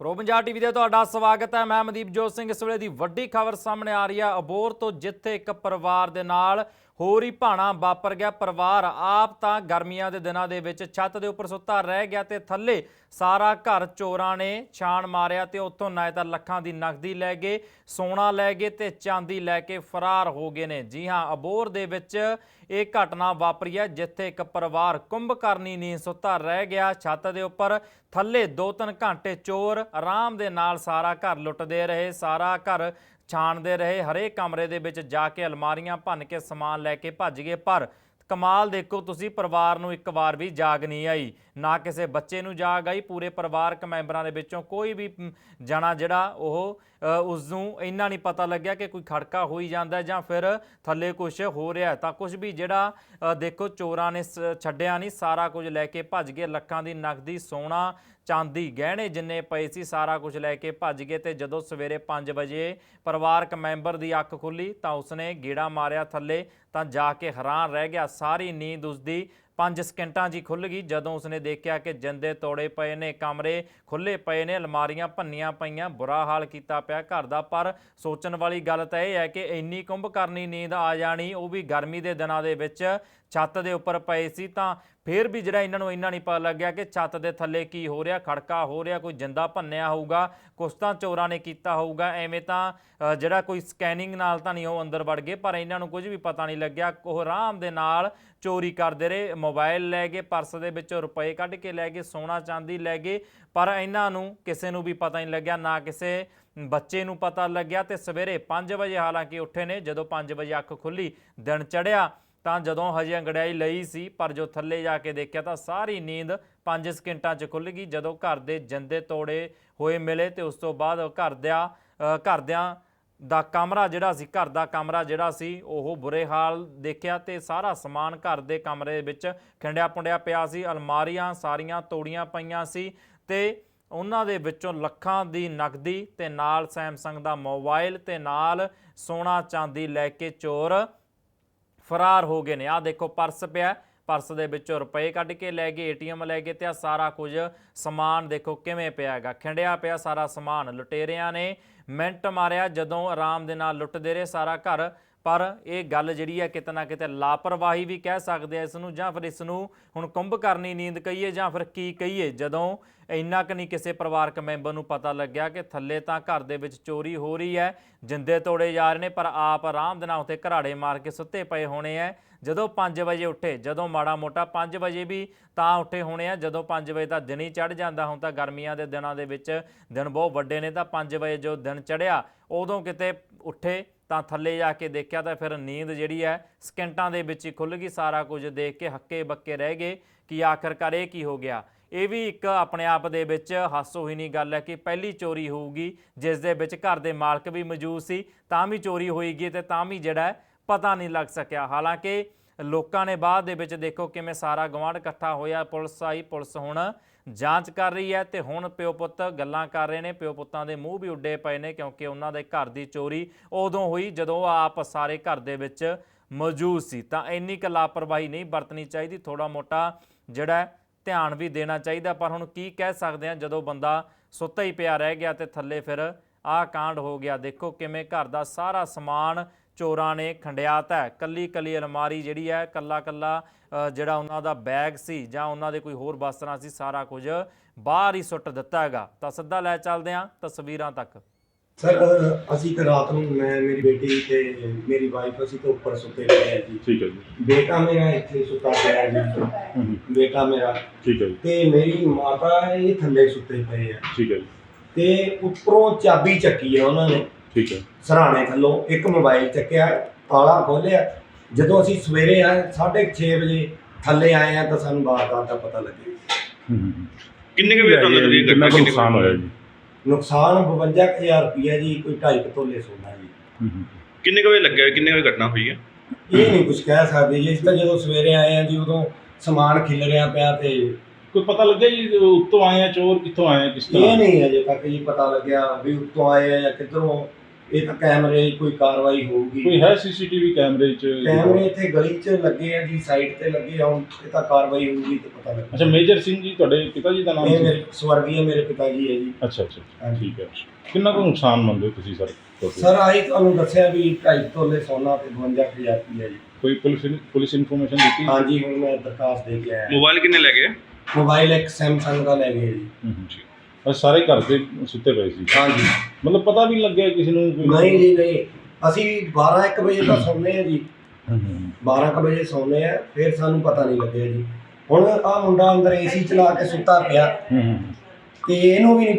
Pro Punjab TV ਦੇ ਤੁਹਾਡਾ ਸਵਾਗਤ ਹੈ। ਮੈਂ ਮਨਦੀਪ ਜੋਤ ਸਿੰਘ। ਇਸ ਵੇਲੇ ਦੀ ਵੱਡੀ ਖਬਰ ਸਾਹਮਣੇ ਆ ਰਹੀ ਹੈ। ਅਬੋਰ ਤੋਂ ਜਿੱਥੇ ਇੱਕ ਪਰਿਵਾਰ ਦੇ ਨਾਲ ਹੋਰ ਹੀ ਭਾਣਾ ਵਾਪਰ ਗਿਆ ਪਰਿਵਾਰ। ਆਪ ਤਾਂ ਗਰਮੀਆਂ ਦੇ ਦਿਨਾਂ ਦੇ ਵਿੱਚ ਛੱਤ ਦੇ ਉੱਪਰ ਸੁੱਤਾ ਰਹਿ ਗਿਆ ਤੇ ਥੱਲੇ ਸਾਰਾ ਘਰ ਚੋਰਾਂ ਨੇ ਛਾਣ ਮਾਰਿਆ ਤੇ ਉੱਥੋਂ ਨਾ ਤਾਂ ਲੱਖਾਂ ਦੀ ਨਕਦੀ ਲੈ ਗਏ, ਸੋਨਾ ਲੈ ਗਏ ਤੇ ਚਾਂਦੀ ਲੈ ਕੇ ਫਰਾਰ ਹੋ ਗਏ ਨੇ। ਜੀ ਹਾਂ ਅਬੋਰ ਦੇ ਵਿੱਚ ਇਹ ਘਟਨਾ ਵਾਪਰੀ ਹੈ ਜਿੱਥੇ ਇੱਕ ਪਰਿਵਾਰ ਕੁੰਭਕਰਨੀ ਨੀਂਦ ਸੁੱਤਾ ਰਹਿ ਗਿਆ। ਛੱਤ ਦੇ ਉੱਪਰ ਥੱਲੇ 2-3 ਘੰਟੇ ਚੋਰ ਆਰਾਮ ਦੇ ਨਾਲ ਸਾਰਾ ਘਰ ਲੁੱਟਦੇ ਰਹੇ, ਸਾਰਾ ਘਰ ਛਾਣਦੇ ਰਹੇ, ਹਰੇਕ ਕਮਰੇ ਦੇ ਵਿੱਚ ਜਾ ਕੇ ਅਲਮਾਰੀਆਂ ਭੰਨ ਕੇ ਸਮਾਨ ਲੈ ਕੇ ਭੱਜ ਗਏ, ਪਰ ਕਮਾਲ ਦੇਖੋ ਤੁਸੀਂ, ਪਰਿਵਾਰ ਨੂੰ ਇੱਕ ਵਾਰ ਵੀ ਜਾਗ ਨਹੀਂ ਆਈ। ਨਾ ਕਿਸੇ ਬੱਚੇ ਨੂੰ ਜਾਗ ਆਈ, ਪੂਰੇ ਪਰਿਵਾਰਕ ਮੈਂਬਰਾਂ ਦੇ ਵਿੱਚੋਂ ਕੋਈ ਵੀ ਜਣਾ ਜਿਹੜਾ ਉਹ ਉਸ ਨੂੰ ਇੰਨਾ ਨਹੀਂ ਪਤਾ ਲੱਗਿਆ ਕਿ ਕੋਈ ਖੜਕਾ ਹੋਈ ਜਾਂਦਾ ਜਾਂ ਫਿਰ ਥੱਲੇ ਕੁਝ ਹੋ ਰਿਹਾ ਤਾਂ ਕੁਝ ਵੀ ਜਿਹੜਾ ਦੇਖੋ ਚੋਰਾਂ ਨੇ ਸ- ਛੱਡਿਆ ਨਹੀਂ, ਸਾਰਾ ਕੁਝ ਲੈ ਕੇ ਭੱਜ ਗਏ। ਲੱਖਾਂ ਦੀ ਨਕਦੀ, ਸੋਨਾ, ਚਾਂਦੀ, ਗਹਿਣੇ ਜਿੰਨੇ ਪਏ ਸੀ, ਸਾਰਾ ਕੁਝ ਲੈ ਕੇ ਭੱਜ ਗਏ ਤੇ ਜਦੋਂ ਸਵੇਰੇ 5 ਵਜੇ ਪਰਿਵਾਰਕ ਮੈਂਬਰ ਦੀ ਅੱਖ ਖੁੱਲੀ ਤਾਂ ਉਸਨੇ ਗੇੜਾ ਮਾਰਿਆ ਥੱਲੇ ਤਾਂ ਜਾ ਕੇ ਹੈਰਾਨ ਰਹਿ ਗਿਆ। ਸਾਰੀ ਨੀਂਦ ਉਸਦੀ 5 ਸਕਿੰਟਾਂ 'ਚ ਹੀ ਖੁੱਲ ਗਈ ਜਦੋਂ ਉਸਨੇ ਦੇਖਿਆ ਕਿ ਜਿੰਦੇ ਤੋੜੇ ਪਏ ਨੇ, ਕਮਰੇ ਖੁੱਲੇ ਪਏ ਨੇ, ਅਲਮਾਰੀਆਂ ਭੰਨੀਆਂ ਪਈਆਂ, ਬੁਰਾ ਹਾਲ ਕੀਤਾ ਪਿਆ ਘਰ ਦਾ। ਪਰ ਸੋਚਣ ਵਾਲੀ ਗੱਲ ਤਾਂ ਇਹ ਹੈ ਕਿ ਇੰਨੀ ਕੁੰਭ ਕਰਨੀ ਨੀਂਦ ਆ ਜਾਣੀ, ਉਹ ਵੀ ਗਰਮੀ ਦੇ ਦਿਨਾਂ ਦੇ ਵਿੱਚ ਛੱਤ ਦੇ ਉੱਪਰ ਪਏ ਸੀ ਤਾਂ ਫੇਰ ਵੀ ਜਿਹੜਾ ਇਹਨਾਂ ਨੂੰ ਇੰਨਾ ਨਹੀਂ ਪਤਾ ਲੱਗਿਆ ਕਿ ਛੱਤ ਦੇ ਥੱਲੇ ਕੀ ਹੋ ਰਿਹਾ, ਖੜਕਾ ਹੋ ਰਿਹਾ, ਕੋਈ ਜਿੰਦਾ ਭੰਨਿਆ ਹੋਊਗਾ ਕੁਛ ਤਾਂ ਚੋਰਾਂ ਨੇ ਕੀਤਾ ਹੋਊਗਾ, ਐਵੇਂ ਤਾਂ ਜਿਹੜਾ ਕੋਈ ਸਕੈਨਿੰਗ ਨਾਲ ਤਾਂ ਨਹੀਂ ਉਹ ਅੰਦਰ ਵੜ ਗਏ, ਪਰ ਇਹਨਾਂ ਨੂੰ ਕੁਝ ਵੀ ਪਤਾ ਨਹੀਂ ਲੱਗਿਆ। ਉਹ ਆਰਾਮ ਦੇ ਨਾਲ ਚੋਰੀ ਕਰਦੇ ਰਹੇ, ਮੋਬਾਈਲ ਲੈ ਗਏ, ਪਰਸ ਦੇ ਵਿੱਚੋਂ ਰੁਪਏ ਕੱਢ ਕੇ ਲੈ ਗਏ, ਸੋਨਾ ਚਾਂਦੀ ਲੈ ਗਏ, ਪਰ ਇਹਨਾਂ ਨੂੰ ਕਿਸੇ ਨੂੰ ਵੀ ਪਤਾ ਨਹੀਂ ਲੱਗਿਆ, ਨਾ ਕਿਸੇ ਬੱਚੇ ਨੂੰ ਪਤਾ ਲੱਗਿਆ ਤੇ ਸਵੇਰੇ 5 ਵਜੇ ਹਾਲਾਂਕਿ ਉੱਠੇ ਨੇ, ਜਦੋਂ 5 ਵਜੇ ਅੱਖ ਖੁੱਲੀ, ਦਿਨ ਚੜਿਆ ਤਾਂ ਜਦੋਂ ਹਜੇ ਅੰਗੜਾਈ ਲਈ ਸੀ, ਪਰ ਜੋ ਥੱਲੇ ਜਾ ਕੇ ਦੇਖਿਆ ਤਾਂ ਸਾਰੀ ਨੀਂਦ 5 ਸਕਿੰਟਾਂ 'ਚ ਖੁੱਲ ਗਈ। ਜਦੋਂ ਘਰ ਦੇ ਜਿੰਦੇ ਤੋੜੇ ਹੋਏ ਮਿਲੇ ਤੇ ਉਸ ਤੋਂ ਬਾਅਦ ਘਰਦਿਆਂ ਘਰਦਿਆਂ ਦਾ ਕਮਰਾ ਜਿਹੜਾ ਸੀ, ਘਰ ਦਾ ਕਮਰਾ ਜਿਹੜਾ ਸੀ, ਉਹ ਬੁਰੇ ਹਾਲ ਦੇਖਿਆ ਤੇ ਸਾਰਾ ਸਮਾਨ ਘਰ ਦੇ ਕਮਰੇ ਵਿੱਚ ਖਿੰਡਿਆ ਪੁੰਡਿਆ ਪਿਆ ਸੀ। ਅਲਮਾਰੀਆਂ ਸਾਰੀਆਂ ਤੋੜੀਆਂ ਪਈਆਂ ਸੀ ਤੇ ਉਹਨਾਂ ਦੇ ਵਿੱਚੋਂ ਲੱਖਾਂ ਦੀ ਨਕਦੀ ਤੇ ਨਾਲ ਸੈਮਸੰਗ ਦਾ ਮੋਬਾਈਲ ਤੇ ਨਾਲ ਸੋਨਾ ਚਾਂਦੀ ਲੈ ਕੇ ਚੋਰ ਫਰਾਰ ਹੋ ਗਏ ਨੇ। ਆਹ ਦੇਖੋ, ਪਰਸ ਪਿਆ। ਪਰਸ ਦੇ ਵਿੱਚੋਂ ਰੁਪਏ ਕੱਢ ਕੇ ਲੈ ਗਏ, ਏਟੀਐਮ ਲੈ ਗਏ ਤੇ ਆ ਸਾਰਾ ਕੁਝ ਸਮਾਨ ਦੇਖੋ ਕਿਵੇਂ ਪਿਆ ਹੈਗਾ। ਖਿੰਡਿਆ ਪਿਆ ਸਾਰਾ ਸਮਾਨ, ਲੁਟੇਰਿਆਂ ਨੇ ਮਿੰਟ ਮਾਰਿਆ, ਜਦੋਂ ਆਰਾਮ ਦੇ ਨਾਲ ਲੁੱਟਦੇ ਰਹੇ ਸਾਰਾ ਘਰ। ਪਰ ਇਹ ਗੱਲ ਜਿਹੜੀ ਹੈ ਕਿਤੇ ਨਾ ਕਿਤੇ ਲਾਪਰਵਾਹੀ ਵੀ ਕਹਿ ਸਕਦੇ ਆ ਇਸ ਨੂੰ ਜਾਂ ਫਿਰ ਇਸ ਨੂੰ ਹੁਣ ਕੁੰਭ ਕਰਨੀ ਨੀਂਦ ਕਹੀਏ, ਜਾਂ ਫਿਰ ਕੀ ਕਹੀਏ? ਜਦੋਂ ਇੰਨਾ ਕੁ ਨਹੀਂ ਕਿਸੇ ਪਰਿਵਾਰਕ ਮੈਂਬਰ ਨੂੰ ਪਤਾ ਲੱਗਿਆ ਕਿ ਥੱਲੇ ਤਾਂ ਘਰ ਦੇ ਵਿੱਚ ਚੋਰੀ ਹੋ ਰਹੀ ਹੈ, ਜਿੰਦੇ ਤੋੜੇ ਜਾ ਰਹੇ ਨੇ, ਪਰ ਆਪ ਆਰਾਮ ਦੇ ਨਾਲ ਉੱਤੇ ਘਰਾੜੇ ਮਾਰ ਕੇ ਸੁੱਤੇ ਪਏ ਹੋਣੇ ਐ ਜਦੋਂ 5 ਵਜੇ ਉੱਠੇ, ਜਦੋਂ ਮਾੜਾ ਮੋਟਾ 5 ਵਜੇ ਵੀ ਤਾਂ ਉੱਠੇ ਹੋਣੇ ਆ, ਜਦੋਂ 5 ਵਜੇ ਤਾਂ ਦਿਨ ਹੀ ਚੜ ਜਾਂਦਾ, ਹੁਣ ਤਾਂ ਗਰਮੀਆਂ ਦੇ ਦਿਨਾਂ ਦੇ ਵਿੱਚ ਦਿਨ ਬਹੁਤ ਵੱਡੇ ਨੇ, ਤਾਂ 5 ਵਜੇ ਜੋ ਦਿਨ ਚੜਿਆ ਉਦੋਂ ਕਿਤੇ ਉੱਠੇ ਤਾਂ ਥੱਲੇ ਜਾ ਕੇ ਦੇਖਿਆ ਤਾਂ ਫਿਰ ਨੀਂਦ ਜਿਹੜੀ ਹੈ ਸਕਿੰਟਾਂ ਦੇ ਵਿੱਚ ਹੀ ਖੁੱਲ ਗਈ, ਸਾਰਾ ਕੁਝ ਦੇਖ ਕੇ ਹੱਕੇ ਬੱਕੇ ਰਹਿ ਗਏ ਕਿ ਆਖਰਕਾਰ ਇਹ ਕੀ ਹੋ ਗਿਆ। ਇਹ ਵੀ ਇੱਕ ਆਪਣੇ ਆਪ ਦੇ ਵਿੱਚ ਹਾਸੋਹੀਣੀ ਗੱਲ ਹੈ ਕਿ ਪਹਿਲੀ ਚੋਰੀ ਹੋਊਗੀ, ਜਿਸ ਦੇ ਵਿੱਚ ਘਰ ਦੇ ਮਾਲਕ ਵੀ ਮੌਜੂਦ ਸੀ, ਤਾਂ ਵੀ ਚੋਰੀ ਹੋਏਗੀ ਤੇ ਤਾਂ ਵੀ ਜਿਹੜਾ ਪਤਾ ਨਹੀਂ ਲੱਗ ਸਕਿਆ। ਹਾਲਾਂਕਿ ਲੋਕਾਂ ਨੇ ਬਾਅਦ ਦੇ ਵਿੱਚ ਦੇਖੋ ਕਿਵੇਂ ਸਾਰਾ ਗਵਾਂਢ ਇਕੱਠਾ ਹੋਇਆ, ਪੁਲਿਸ ਆਈ, ਪੁਲਿਸ ਹੁਣ ਜਾਂਚ ਕਰ ਰਹੀ ਹੈ ਤੇ ਹੁਣ ਪਿਓ ਪੁੱਤ ਗੱਲਾਂ ਕਰ ਰਹੇ ਨੇ, ਪਿਓ ਪੁੱਤਾਂ ਦੇ ਮੂੰਹ ਵੀ ਉੱਡੇ ਪਏ ਨੇ ਕਿਉਂਕਿ ਉਹਨਾਂ ਦੇ ਘਰ ਦੀ ਚੋਰੀ ਉਦੋਂ ਹੋਈ ਜਦੋਂ ਉਹ ਆਪ ਸਾਰੇ ਘਰ ਦੇ ਵਿੱਚ ਮੌਜੂਦ ਸੀ। ਤਾਂ ਇੰਨੀ ਕੁ ਲਾਪਰਵਾਹੀ ਨਹੀਂ ਵਰਤਣੀ ਚਾਹੀਦੀ ਥੋੜਾ ਮੋਟਾ ਜਿਹੜਾ ਧਿਆਨ ਵੀ ਦੇਣਾ ਚਾਹੀਦਾ। ਪਰ ਹੁਣ ਕੀ ਕਹਿ ਸਕਦੇ ਆ ਜਦੋਂ ਬੰਦਾ ਸੁੱਤਾ ਹੀ ਪਿਆ ਰਹਿ ਗਿਆ ਤੇ ਥੱਲੇ ਫਿਰ ਆਹ ਕਾਂਡ ਹੋ ਗਿਆ। ਦੇਖੋ ਕਿਵੇਂ ਘਰ ਦਾ ਸਾਰਾ ਸਮਾਨ ਚੋਰਾਂ ਨੇ ਖੰਡਿਆਤਾ ਹੈ। ਕੱਲੀ ਕੱਲੀ ਅਲਮਾਰੀ ਜਿਹੜੀ ਹੈ ਕੱਲਾ ਕੱਲਾ ਜਿਹੜਾ ਉਹਨਾਂ ਦਾ ਬੈਗ ਸੀ ਜਾਂ ਉਹਨਾਂ ਦੇ ਕੋਈ ਹੋਰ ਵਸਤਰਾਂ ਸੀ ਸਾਰਾ ਕੁਝ ਬਾਹਰ ਹੀ ਸੁੱਟ ਦਿੱਤਾ ਹੈਗਾ। ਤਾਂ ਸਿੱਧਾ ਲੈ ਚੱਲਦੇ ਹਾਂ ਤਸਵੀਰਾਂ ਤੱਕ। ਸਰ ਅਸੀਂ ਤਾਂ ਰਾਤ ਨੂੰ ਮੈਂ ਮੇਰੀ ਬੇਟੀ ਤੇ ਮੇਰੀ ਵਾਈਫ ਅਸੀਂ ਤਾਂ ਉੱਪਰ ਸੁੱਤੇ ਪਏ ਆ ਜੀ। ਠੀਕ ਹੈ ਜੀ। ਬੇਟਾ ਮੇਰਾ ਇੱਥੇ ਸੁੱਤਾ ਪਿਆ ਹੈ ਜੀ। ਬੇਟਾ ਮੇਰਾ। ਠੀਕ ਹੈ ਜੀ। ਤੇ ਮੇਰੀ ਮਾਤਾ ਇਹ ਥੱਲੇ ਸੁੱਤੇ ਪਏ ਆ। ਠੀਕ ਹੈ ਜੀ। ਤੇ ਉੱਪਰੋਂ ਚਾਬੀ ਚੱਕੀ ਆ ਉਹਨਾਂ ਨੇ। ਠੀਕ ਹੈ। ਸਰਾਣੇ ਥੱਲੋਂ ਇੱਕ ਮੋਬਾਈਲ ਚੱਕਿਆ ਤਾਲਾ ਖੋਲਿਆ ਜਦੋਂ ਅਸੀਂ ਸਵੇਰੇ ਆਏ 6:30 ਵਜੇ ਥੱਲੇ ਆਏ ਆ ਤਾਂ ਸਾਨੂੰ ਵਾਰਦਾਤ ਦਾ ਪਤਾ ਲੱਗਿਆ। ਕਿੰਨੇ ਕੁ ਵਜੇ ਤੁਹਾਨੂੰ ਕਿੰਨਾ ਘਟਨਾ ਕੁ ਕਿੰਨੇ ਨੁਕਸਾਨ ਹੋਇਆ ਜੀ? ਨੁਕਸਾਨ 52000 ਰੁਪਇਆ ਜੀ ਕੋਈ 2.5 ਤੋਲੇ ਸੋਨਾ ਜੀ। ਹੂੰ ਹੂੰ, ਕਿੰਨੇ ਕੁ ਵਜੇ ਲੱਗਿਆ ਕਿੰਨੇ ਕੁ ਵਜੇ ਘਟਨਾ ਹੋਈ ਹੈ? ਇਹ ਨਹੀਂ ਕੁਝ ਕਹਿ ਸਕਦੇ ਜੀ ਤਾਂ ਜਦੋਂ ਸਵੇਰੇ ਆਏ ਆ ਜੀ ਉਦੋਂ ਸਮਾਨ ਖਿਲ ਰਿਹਾ ਪਿਆ ਤੇ ਕੋਈ ਪਤਾ ਲੱਗਿਆ ਜੀ ਉੱਤੋਂ ਆਏ ਆ ਚੋਰ ਕਿੱਥੋਂ ਆਏ ਆ ਕਿਸ ਇਹ ਨਹੀਂ ਅਜੇ ਤੱਕ ਜੀ ਪਤਾ ਲੱਗਿਆ ਵੀ ਉੱਤੋਂ ਆਏ ਆ ਜਾਂ ਕਿੱਧਰੋਂ। ਇਹ ਤਾਂ ਕੈਮਰੇ ਕੋਈ ਕਾਰਵਾਈ ਹੋਊਗੀ। ਕੋਈ ਹੈ ਸੀਸੀਟੀਵੀ ਕੈਮਰੇ ਚ? ਕੈਮਰੇ ਇੱਥੇ ਗਲੀ 'ਚ ਲੱਗੇ ਆ ਜੀ ਸਾਈਡ ਤੇ ਲੱਗੇ ਆ ਹੁਣ ਇਹ ਤਾਂ ਕਾਰਵਾਈ ਹੋਊਗੀ ਤੇ ਪਤਾ ਲੱਗ। ਅੱਛਾ ਮੇਜਰ ਸਿੰਘ ਜੀ ਤੁਹਾਡੇ ਪਿਤਾ ਜੀ ਦਾ ਨਾਮ ਇਹ ਸੀ ਮੇਰੇ ਸਵਰਗੀय ਮੇਰੇ ਪਿਤਾ ਜੀ ਹੈ ਜੀ। ਅੱਛਾ ਅੱਛਾ ਹਾਂਜੀ। ਠੀਕ ਹੈ। ਕਿੰਨਾ ਕੁ ਨੁਕਸਾਨ ਮੰਨਦੇ ਹੋ ਤੁਸੀਂ ਸਰ? ਸਰ ਆਈ ਤੁਹਾਨੂੰ ਦੱਸਿਆ ਵੀ 2.5 ਤੋਲੇ ਸੋਨਾ ਤੇ 52000 ਰੁਪਏ ਜੀ। ਕੋਈ ਪੁਲਿਸ ਪੁਲਿਸ ਇਨਫੋਰਮੇਸ਼ਨ ਦਿੱਤੀ? ਹਾਂਜੀ ਹੁਣ ਮੈਂ ਦਰਖਾਸਤ ਦੇ ਕੇ ਆਇਆ। ਮੋਬਾਈਲ ਕਿੰਨੇ ਲੈ ਗਏ? ਮੋਬਾਈਲ ਇੱਕ ਸੈਮਸੰਗ ਦਾ ਲੈ ਗਏ ਜੀ। ਹੂੰ, ਹੂੰ, ਠੀਕ। ਅਹ ਸਾਰੇ ਘਰ ਦੇ ਸੁੱਤੇ ਪਏ ਸੀ। ਹਾਂਜੀ। ਮਤਲਬ ਪਤਾ ਵੀ ਲੱਗਿਆ ਕਿਸੇ ਨੂੰ ਕੋਈ- ਨਹੀਂ ਜੀ ਨਹੀਂ। ਅਸੀਂ 12 1 ਵਜੇ ਤਾਂ ਸੌਂਦੇ ਆ ਜੀ। ਹੂੰ, ਹੂੰ, 12 ਕੁ ਵਜੇ ਸੌਂਦੇ ਆ ਫਿਰ ਸਾਨੂੰ ਪਤਾ ਨਹੀਂ ਲੱਗਿਆ ਜੀ। ਹੁਣ ਆ ਮੁੰਡਾ ਅੰਦਰ ਏਸੀ ਚਲਾ ਕੇ ਸੁੱਤਾ ਪਿਆ ਹੂੰ, ਹੂੰ। ਤੇ ਇਹਨੂੰ ਵੀ ਨਹੀਂ